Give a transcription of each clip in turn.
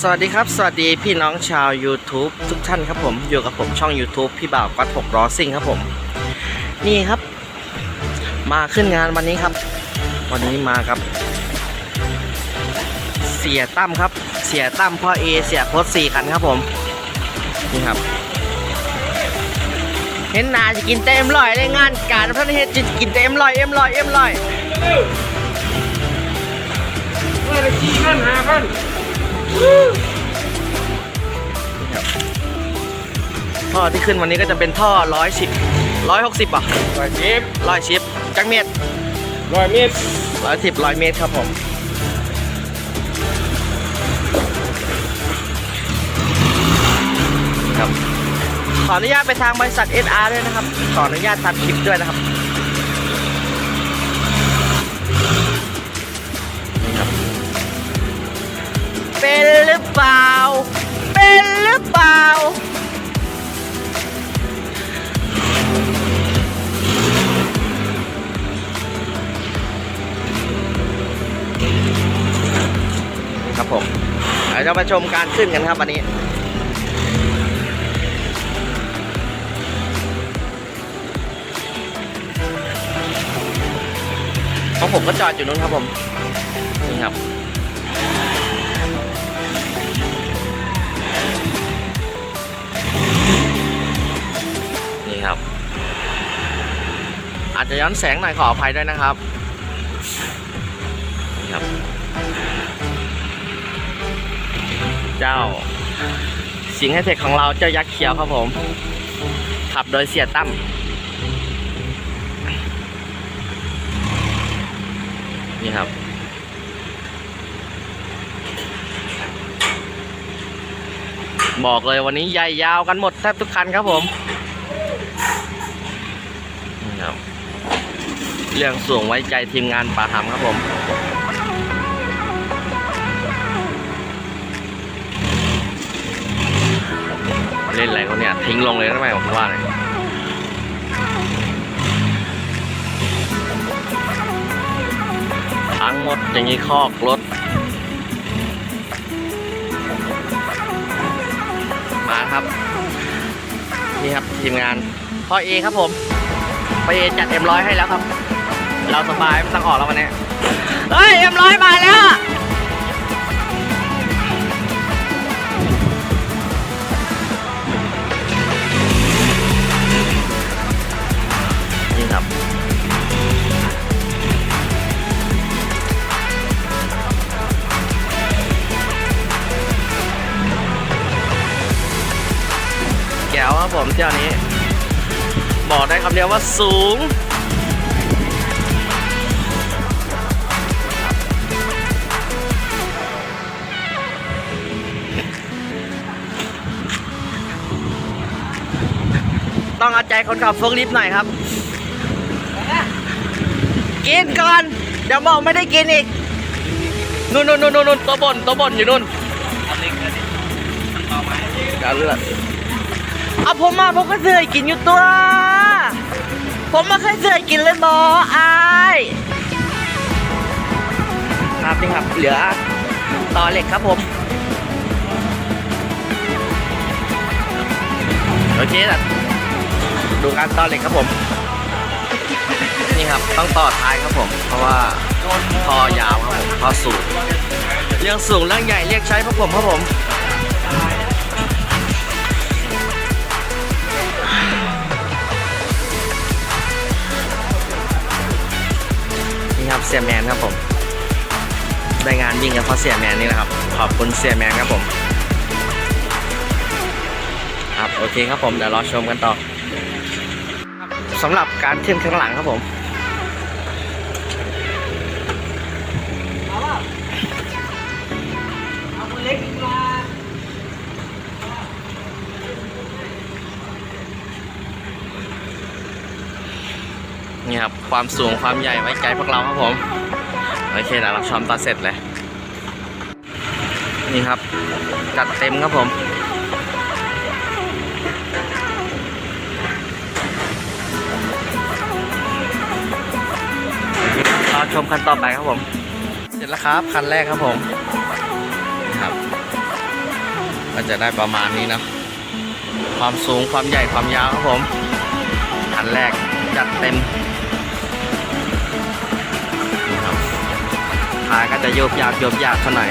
สวัสดีครับ สวัสดีพี่น้องชาว YouTube ทุกท่านครับผมอยู่กับผมช่อง YouTube พี่บ่าวกัดหกล้อซิ่งครับผม นี่ครับ มาขึ้นงานวันนี้ครับ วันนี้มาครับ เสียตั้มครับ เสียตั้มพ่อเอเสียโพสสี่คันครับผมนี่ครับ เห็นนาจะกินเต็มร้อยได้งาน การพระเทศจะกินเต็มร้อยเอ็มร้อยเอ็มร้อยเมื่อกี้พันหาพัน ท่อที่ขึ้นวันนี้ก็จะเป็นท่อร้อยสิบร้อยหกสิบอะร้อยสิบร้อยชิปจักเมตรร้อยเมตรร้อยสิบร้อยเมตรครับผมครับขออนุญาตไปทางบริษัท SR ด้วยนะครับ ขออนุญาตทำคลิปด้วยนะครับ เป็นหรือเปล่า เป็นหรือเปล่า ครับผมเดี๋ยวเรามาชมการขึ้นกันครับวันนี้ของผมก็จอดอยู่นู้นครับผม นี่ครับ อาจจะย้อนแสงหน่อยขออภัยด้วยนะครับครับ เจ้า สิงห์ไฮเทคของเราเจ้ายักษ์เขียวครับผม ขับโดยเสียตั้มนี่ครับบอกเลยวันนี้ใหญ่ยาวกันหมดแทบทุกคันครับผมนี่ครับ เรื่องสูงไว้ใจทีมงานป่าหำครับผม เล่นอะไรเขาเนี่ย ทิ้งลงเลยได้ไหมผมว่าเลยทั้งหมดอย่างนี้คอกรถ มาครับ นี่ครับทีมงานพ่อเอครับผมพ่อเอจัดเอ็มร้อยให้แล้วครับ เราสบายไม่ต้องออกแล้ววันนี้เฮ้ยเอ็มร้อยมาแล้วอะนี่ครับแก้วครับผมเที่ยวนี้ บอกได้คำเดียวว่าสูง ต้องเอาใจคนขับโฟล์คลิฟหน่อยครับ กินก่อน เดี๋ยวบอกไม่ได้กินอีกนู่นนู่นนู่นนู่นตัวบนตัวบนอยู่นู่นเอาเลือดเอาผมมาผมก็เคยกินอยู่ตัว ผมมาเคยเคยกินเลยบออายครับนี่ครับ เหลือต่อเหล็กครับผม โอเคนะ ดูการต่อเหล็กครับผม นี่ครับต้องต่อท้ายครับผม เพราะว่าท่อยาวครับผมท่อสูงเรื่องสูงเรื่องใหญ่เรียกใช้พวกผมครับผมนี่ครับเสียแมนครับผมได้งานวิ่งกับเพราะเสียแมนนี่แหละครับ ขอบคุณเสียแมนครับผม ครับ โอเคครับผม เดี๋ยวรอชมกันต่อ สำหรับการขึ้นข้างหลังครับผมนี่ครับ ความสูงความใหญ่ไว้ใจพวกเราครับผม โอเคเดี๋ยวเราชมตอนเสร็จเลย นี่ครับ จัดเต็มครับผม ชมคันต่อไปครับผม เสร็จแล้วครับคันแรกครับผมครับก็จะได้ประมาณนี้นะความสูงความใหญ่ความยาวครับผมอันแรกจัดเต็มครับท้ายก็จะโยบยากโยบยากเท่าไหน่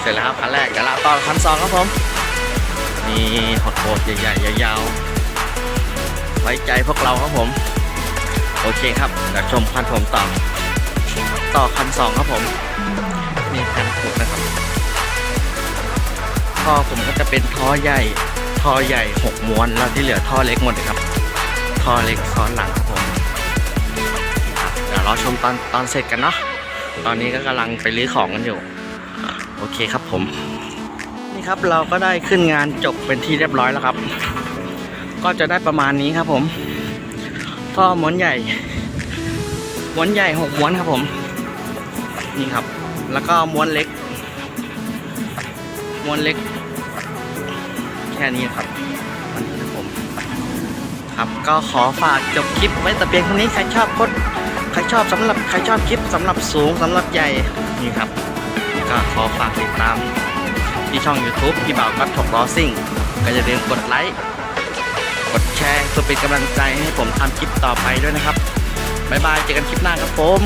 เสร็จแล้วครับอันแรกเดี๋ยวเราต่อคันสองครับผมนี่โหดใหญ่ๆยาวๆไว้ใจพวกเราครับผม เคครับเดี๋ยวชมคันผมต่อ ต่อคันสองครับผมนี่คันถูกนะครับท่อผมก็จะเป็นท่อใหญ่ท่อใหญ่หกม้วนแล้วที่เหลือท่อเล็กหมดเลยครับท่อเล็กซ้อนหลังครับผมเดี๋ยวรอชมตอนตอนเสร็จกันเนาะตอนนี้ก็กำลังไปรื้อของกันอยู่ โอเคครับผม นี่ครับเราก็ได้ขึ้นงานจบเป็นที่เรียบร้อยแล้วครับ ก็จะได้ประมาณนี้ครับผม ท่อม้วนใหญ่ม้วนใหญ่หกม้วนครับผม นี่ครับ แล้วก็ม้วนเล็กม้วนเล็ก แค่นี้ครับอันนี้ครับผม ครับก็ขอฝากจบคลิปไว้แต่เพียงเท่านี้ใครชอบกดใครชอบสำหรับใครชอบคลิปสำหรับสูงสำหรับใหญ่นี่ครับ ก็ขอฝากติดตามที่ช่อง YouTube พี่บ่าวก็ถกล้อซิ่ง ก็อย่าลืมกดไลค์ กดแชร์เพื่อเป็นกำลังใจให้ผมทำคลิปต่อไปด้วยนะครับ บ๊ายบาย เจอกันคลิปหน้าครับผม